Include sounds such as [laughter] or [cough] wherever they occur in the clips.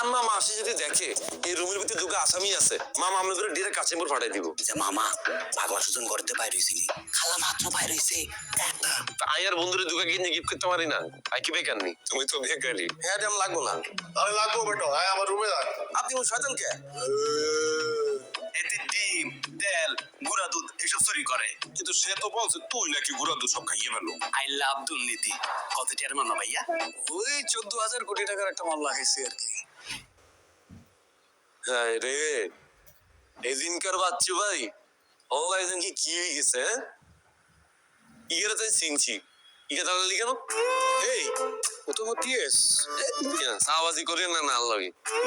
আর মামা আসে যদি দেখে এই রুমের ভিতরে দুটো আসামি আছে মামা আমরা ধরে ডিরেক্ট কাশিমপুর পাঠাই দিব। যে মামা পাগলা সুজন করতে বাইর হয়েছিলি খালা মাত্র বাইর হয়েছে। আই আর বন্ধুরে দুটো কিনে গিফট করতে পারি না। আই কি বেকার নি? তুমি তো বেকারি হ্যাঁ ড্যাম লাগবো না। তাহলে লাগবো বেটো। আয় আমার রুমে রাখ। আপনি ওই শয়তান কে তেল গুঁড়া দুধ এসব চুরি করে। কিন্তু সে তো বলছে তুই নাকি ঘুরা দুধ সব খাইয়ে ফেলো আই লাভ দুর্নীতি। কত টিয়ার মানো ভাইয়া? ওই চোদ্দ হাজার কোটি টাকার একটা মামলা খাইছি আর কি। হ্যাঁ রে এদিনকার বাচ্চু ভাই। ও একদিন কি কি হয়ে? গেছে ইয়ের চিনছি। তো চিনছি ইগে তাহলে কেন এই ও তো পিএস? সাবাজি করি না না আল্লাহ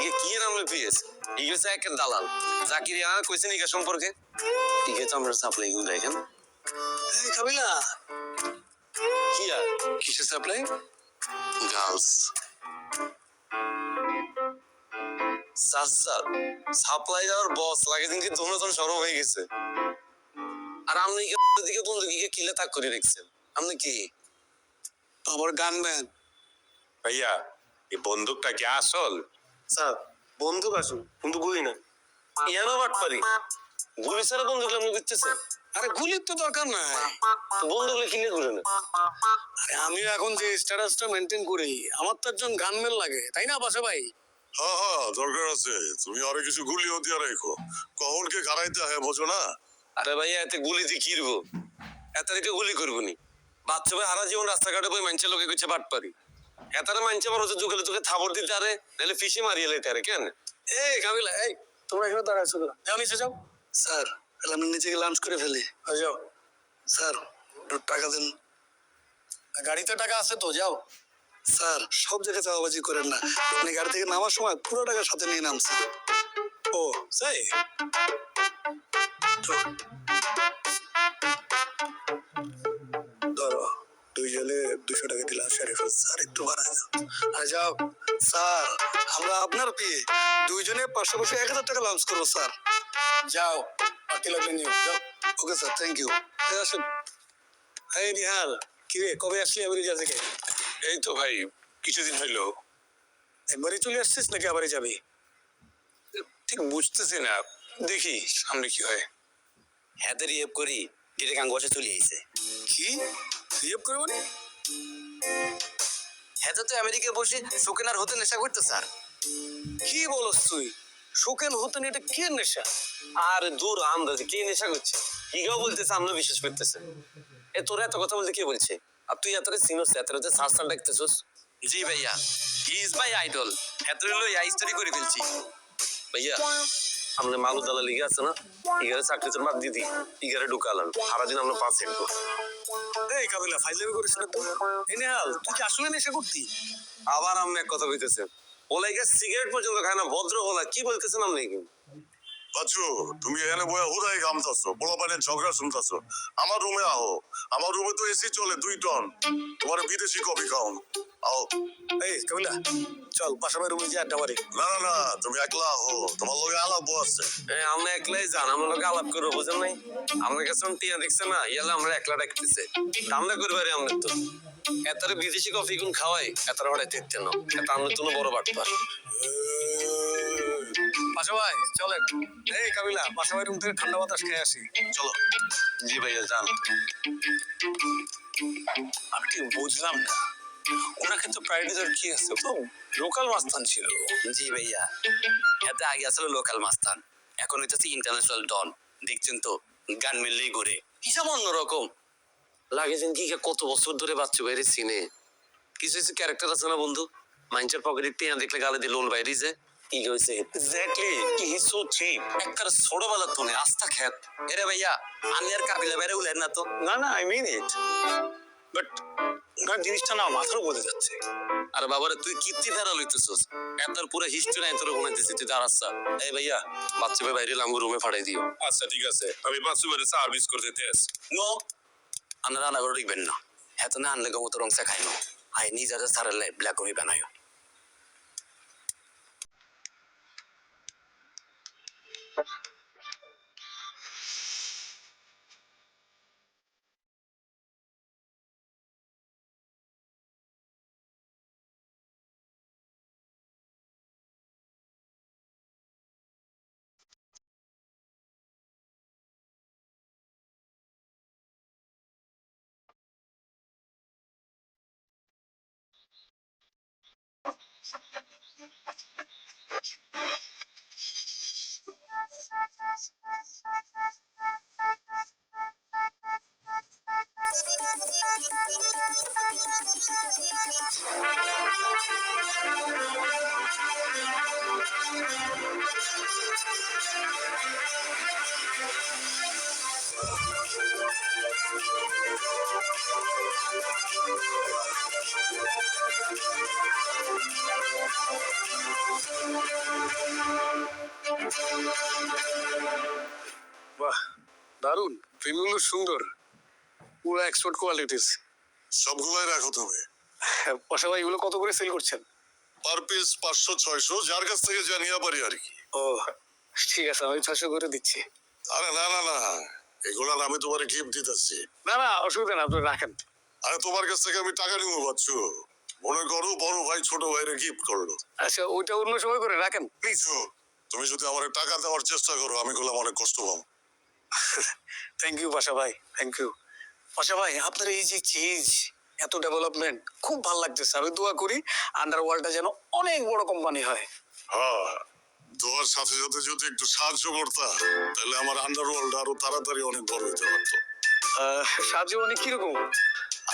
ইগে কি নাম পিএস? ইগে হচ্ছে একের দালাল। জাকির আর কইছেন ইগে সম্পর্কে? ইগে তো আমরা সাপ্লাই গুলো দেখেন এই কাবিলা কি আর? কিসের সাপ্লাই গার্লস সাসা সাপ্লাই দেওয়ার বস লাগে দিনকে দুজন সরব হয়ে গেছে। আর আপনি দিকে বন্ধু কি কিলে তাক করে রেখেছেন? আপনি কি? আমার গানম্যান ভাইয়া এই বন্দুকটা কি আসল? স্যার বন্দুক আসুন কিন্তু গুলি না। ইয়ানো বাট পারি। গুলি ছাড়া বন্দুক আপনি বুঝতেছে আরে গুলির তো দরকার নাই। বন্দুক কিনে ঘুরে না। আরে আমিও এখন যে স্ট্যাটাসটা মেনটেন করি আমার তো একজন গানম্যান লাগে তাই না বাসা ভাই? হ্যাঁ হ্যাঁ দরকার আছে। তুমি আরও কিছু গুলিও দিয়ে রেখো। কখন কে গাড়াইতে হয় বোঝো না? আরে ভাইয়া এতে গুলি দিয়ে কিরবো? এত গুলি করব নি। বাচ্চা ভাই হারা জীবন রাস্তাঘাটে বই মানছে লোকে কিছু বাট পারি। এতারে মানছে আমার হচ্ছে যুগলে তোকে থাবর দিতে আরে নাহলে ফিসে মারিয়ে লেতে আরে কেন? এই কাবিলা এই তোমরা এখানে দাঁড়াইছো যাও নিচে যাও। স্যার তাহলে আমি নিচে গিয়ে লাঞ্চ করে ফেলি। যাও। স্যার টাকা দেন। গাড়িতে টাকা আছে তো যাও। স্যার সব জায়গায় চাওয়াবাজি করেন না। আপনি গাড়ি থেকে নামার সময় পুরো টাকা সাথে নিয়ে নামছেন। ও তাই স্যার একটু স্যার আমরা আপনার পেয়ে দুইজনে পাশে বসে এক হাজার টাকা লাঞ্চ করব স্যার। যাও বাকি লাগবে নিও। যাও। ওকে স্যার থ্যাংক ইউ আসুন। এই নিহাল কি রে কবে আসলি আমেরিকা থেকে এই তো ভাই কিছুদিন হইল। একবারই চলে আসছিস নাকি আবারই যাবি? ঠিক বুঝতেছি না। দেখি সামনে কি হয়। হাতে রিয়েপ করি। ডিরেক্ট আঙ্গুয়াসে চলে আইছে। কি? রিয়েপ করব নি হাতে তো আমেরিকা বসে শোকেনার হতে নেশা করতে স্যার। কি বলস তুই? শোকেন হতেন এটা কি নেশা? আর দূর আন্দাজ কে নেশা করছে? কি কেউ বলতেছে আমরা বিশ্বাস করতেছে। এ তোর এত কথা বলতে কে বলছে? আর তুই এতটা চিনোস এতটা সাস্তান দেখতেছস জি ভাইয়া। হি ইজ মাই আইডল হাতে লই আই স্টাডি করে ফেলছি। ভাইয়া। আমরা মালু দালা লিগে আছে না? ইগারে চাকরি তোর বাদ দিদি ইগারে ঢুকালাম। সারাদিন আমরা পাঁচ হেড এই কাবিলা করিস না তুই নেহাল, তুই কি আসলে নেশা করতি? আবার আমি এক কথা কইতেছেন গেছে সিগারেট পর্যন্ত খায় না, ভদ্র হলা কি বলতেছেন আপনি বাচ্চু তুমি এখানে বয়ে হুদাই ঘামতাছো? বড় পানের ঝগড়া শুনতাছো। আমার রুমে আহো। আমার রুমে তো এসি চলে দুই টন। তোমার বিদেশি কফি খাও। আও। এই কাবিলা চল পাশাপাশি রুমে যে আড্ডা মারি। না না না তুমি একলা আহো। তোমার লগে আলাপ আছে। এ, আমরা একলাই যান আমরা লোকে আলাপ করব বুঝেন নাই? আমরা কাছে টিয়া দেখছে না ইয়ালে আমরা একলা ডাকতেছে। আমরা করি পারি আমরা তো। এতারে বিদেশি কফি কোন খাওয়াই? এতারে হঠাৎ দেখতে না এত আমরা তো বড় বাটপার। পাশা ভাই চলেন। এই কাবিলা পাশা ভাই রুম থেকে ঠান্ডা বাতাস খেয়ে আসি। চলো। জি ভাইয়া যান। আমি ঠিক বুঝলাম না। প্রায়োরিটি কি আছে? তো লোকাল মাস্তান ছিল। জি ভাইয়া। হাতে আগে আসলে লোকাল মাস্তান। এখন হইতেছে ইন্টারন্যাশনাল ডন দেখছেন তো গান মিললেই ঘুরে। হিসাব অন্যরকম? লাগে যেন কি কত বছর ধরে বাচ্চা বাইরে চিনে কিছু কিছু ক্যারেক্টার আছে না বন্ধু? মাইন্সের পকেটে টিয়া দেখলে গালে দিয়ে লোন বাইরে যে কি হয়েছে? এক্স্যাক্টলি কি হিসু চিপ একবার ছোটবেলার তো আস্থা খ্যাত এরে ভাইয়া আমি আর কাবিলা বাইরে উলেন না তো? না না আই মিন ইট বাট ওনার জিনিসটা না মাথার উপরে যাচ্ছে। আর বাবারে তুই কীর্তি ধারা লইতেছস? এতর পুরো হিস্ট্রি নাই তোর তুই দাঁড়াচ্ছা এই ভাইয়া বাচ্চা ভাই বাইরে লাম্বু রুমে ফাড়াই দিও। আচ্ছা ঠিক আছে। আমি বাচ্চা সার্ভিস করতে নো করে এত না। আনলে গমতো রংসা সারালে ব্ল্যাক কফি বানায় বাহ দারুণ ফিল্মগুলো সুন্দর। পুরো এক্সপোর্ট কোয়ালিটিস সবগুলোই রাখো তুমি পাশা ভাই এগুলো কত করে সেল করছেন? পার পিস পাঁচশো ছয়শো যার কাছ থেকে জানিয়া পারি আর কি। ও ঠিক আছে আমি ছয়শো করে দিচ্ছি। আরে না না না। এগুলো আমি তোমার গিফট দিতেছি। না না অসুবিধা না আপনি রাখেন। আরে তোমার কাছ থেকে আমি টাকা নিবো পাচ্ছ মনে করো বড় ভাই ছোট ভাইরে গিফট করল। আচ্ছা ওইটা অন্য সময় করে রাখেন প্লিজ তুমি যদি আমার টাকা দেওয়ার চেষ্টা করো আমি করলাম অনেক কষ্ট পাবো। থ্যাংক ইউ পাশা ভাই থ্যাংক ইউ পাশা ভাই আপনার এই যে চেঞ্জ এত ডেভেলপমেন্ট খুব ভালো লাগতেছে। আমি দোয়া করি আন্ডারওয়ার্ল্ডটা যেন অনেক বড় কোম্পানি হয়। হ্যাঁ তোমার সাথে সাথে যদি একটু সাহায্য করতা তাহলে আমার আন্ডারওয়ার্ল্ড আরও তাড়াতাড়ি অনেক বড় হতে পারতো। সাহায্য মানে কীরকম?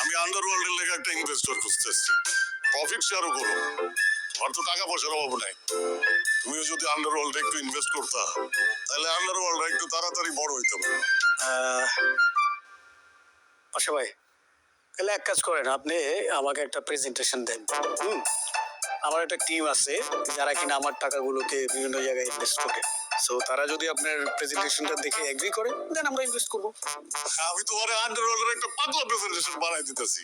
আমি আন্ডারওয়ার্ল্ডের লেগে একটা ইনভেস্টর খুঁজতেছি। প্রফিট শেয়ারও করো। আমার তো টাকা পয়সার অভাব নাই। তুমিও যদি আন্ডারওয়ার্ল্ডে একটু ইনভেস্ট করতা তাহলে আন্ডারওয়ার্ল্ড একটু তাড়াতাড়ি বড় হইতে পারে। আহ, পাশা ভাই তাহলে এক কাজ করেন আপনি আমাকে একটা প্রেজেন্টেশন দেন। হুম? আমার একটা টিম আছে যারা কিনা আমার টাকাগুলোকে বিভিন্ন জায়গায় ইনভেস্ট করে। সো তারা যদি আপনার প্রেজেন্টেশনটা দেখে এগ্রি করে দেন আমরা ইনভেস্ট করব। আমি তোমার আন্ডারওয়ার্ল্ডের একটা পাতলা প্রেজেন্টেশন বানাই দিতেছি।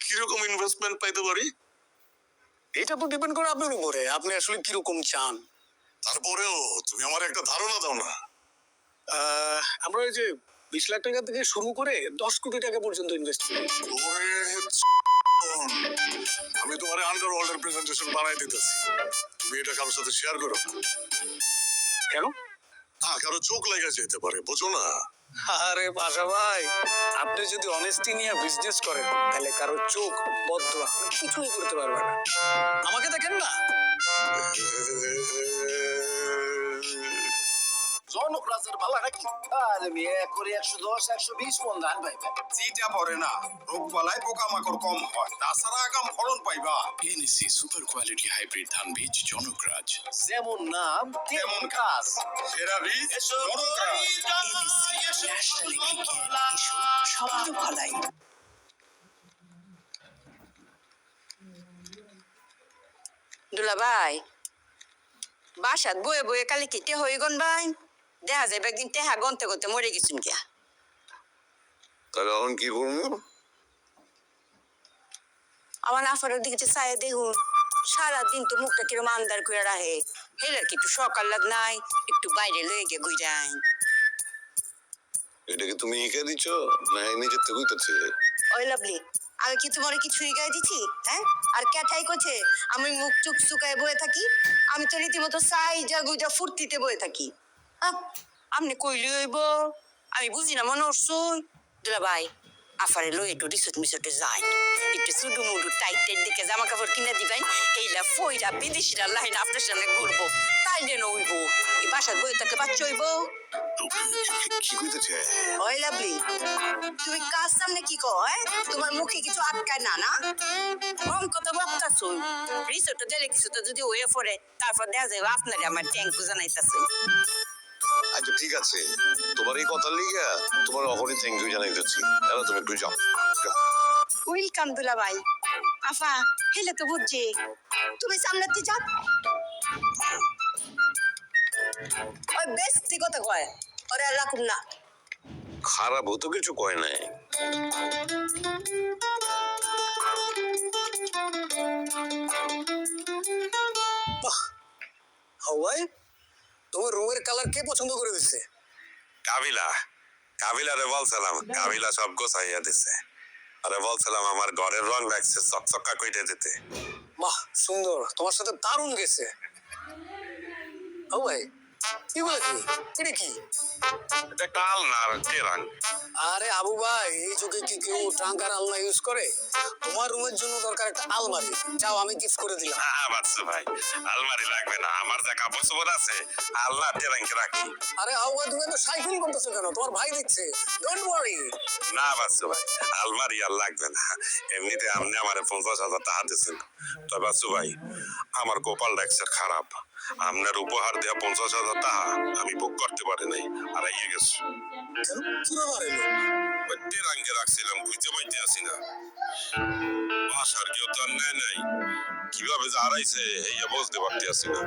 কীরকম ইনভেস্টমেন্ট পাইতে পারি? এটা তো ডিপেন্ড করে আপনার উপরে। আপনি আসলে কীরকম চান? তারপরেও তুমি আমার একটা ধারণা দাও না। আমরা ওই যে বিশ লাখ টাকা থেকে শুরু করে দশ কোটি টাকা পর্যন্ত ইনভেস্ট করি আমি তোমার আন্ডারওয়ার্ল্ডের প্রেজেন্টেশন বানাই দিতেছি। তুমি এটা কারোর সাথে শেয়ার করো। কেন? না কারও চোখ লেগে যেতে পারে বুঝো না। আরে পাশা ভাই আপনি যদি অনেস্টি নিয়ে বিজনেস করেন তাহলে কারও চোখ বদ্ধ আপনি কিছুই করতে পারবেন না। আমাকে দেখেন না? [laughs] জনপ্রাচের ভালো নাকি? আরে মেয়ে এক করে একশো দশ একশো বিশ মন ধান পাইবে। চিটা পড়ে না। রোগ বালাই পোকামাকড় কম হয়। তাছাড়া আগাম ফলন পাইবা। সুপার কোয়ালিটি হাইব্রিড ধান বীজ জনকরাজ যেমন নাম তেমন কাজ। সেরা বীজ জনকা। ফলাই বাসাত বয়ে বয়ে কালি কেটে হয়ে গন ভাই। দেখা যাবে একদিন টেহা গনতে গনতে মরে গেছুন গিয়া। তাহলে এখন কি করব? আমার নাফারের দিকে যে চায়ে দেখুন সারাদিন তো মুখটা কিরম আন্দার করে হেলার কি একটু সকাল লাগ নাই একটু বাইরে লয়ে গিয়ে গুই এটা কি তুমি এঁকে দিচ্ছ না নিজের থেকে ওই লাভলি আগে কি তোমার কিছুই গায়ে দিছি? হ্যাঁ? আর ক্যাঠাই করছে? আমি মুখ চুক চুকায় বয়ে থাকি আমি তো রীতিমতো সাই যা গুজা ফুর্তিতে বয়ে থাকি। আপনি কইলি হইব আমি বুঝি না মনে হচ্ছুন দুলা ভাই আফারে লই একটু রিসোর্ট মিসোর্টে যাই। একটু সুডু মুডু টাইট টাইট দিকে জামা কাপড় কিনে দিবেন এইলা ফইরা বিদেশিরা লাইন আপনার সামনে ঘুরবো। তাই যেন হইব এই বাসার বই তাকে বাচ্চা হইব। কি কইতেছে? ওই লাভলি তুমি কাজ সামনে কি কো হ্যাঁ? তোমার মুখে কিছু আটকায় না না? কথা বক্তা শুন রিসোর্ট দিলে কিছু তো যদি হয়ে পড়ে তারপর দেখা যাবে আপনার আমার ট্যাঙ্ক জানাইতেছে। আচ্ছা ঠিক আছে। তোমার এই কথার লিগা তোমার অহরি থ্যাংক ইউ জানাই দিচ্ছি। এবার তুমি একটু যাও। ওয়েলকাম দুলা ভাই। আফা হেলে তো বুঝছি তুমি সামলাতে যাও। ওই বেশি কথা কয় ওরে আর রাখুন না। খারাপ হতো কিছু কয় নাই। হাওয়াই তোমার রুমের কালার কে পছন্দ করে দিচ্ছে কাবিলা। কাবিলারে বলছিলাম কাবিলা সব গোছাইয়া দিছে। আরে বলছিলাম আমার ঘরের রং লাগছে চকচকা কইতে দিতে। বাহ সুন্দর। তোমার সাথে দারুণ গেছে। ও এগুলো কি এটা কি? এটা কাল না টেরাং আরে আবু ভাই এই যুগে কি কেউ ট্রাঙ্ক আর আলনা ইউজ করে? তোমার রুমের জন্য দরকার একটা আলমারি। যাও আমি গিফট করে দিলাম। হ্যাঁ বাচ্চু ভাই আলমারি লাগবে না। আমার যা কাপড় চোপড় আছে টেরাংকে রাখি আরে হাওয়া তুমি তো সাইকেল করতেছো কেন? তোমার ভাই দেখছে। ডোন্ট ওয়ারি না বাচ্চু ভাই আলমারি আর লাগবে না। এমনিতে আপনি আমার পঞ্চাশ হাজার টাকা দিচ্ছেন তো বাচ্চু ভাই আমার কপাল ডাকছে খারাপ। আপনার উপহার দেওয়া পঞ্চাশ হাজার টাকা আমি বুক করতে পারি নাই আর ইয়ে গেছে টেরাঙ্কে রাখছিলাম, খুঁজে পাইতে আসি না। বাসার কেউ তো নেয় নাই। কীভাবে যে হারাইছে এই বুঝতে পারতে আসি না।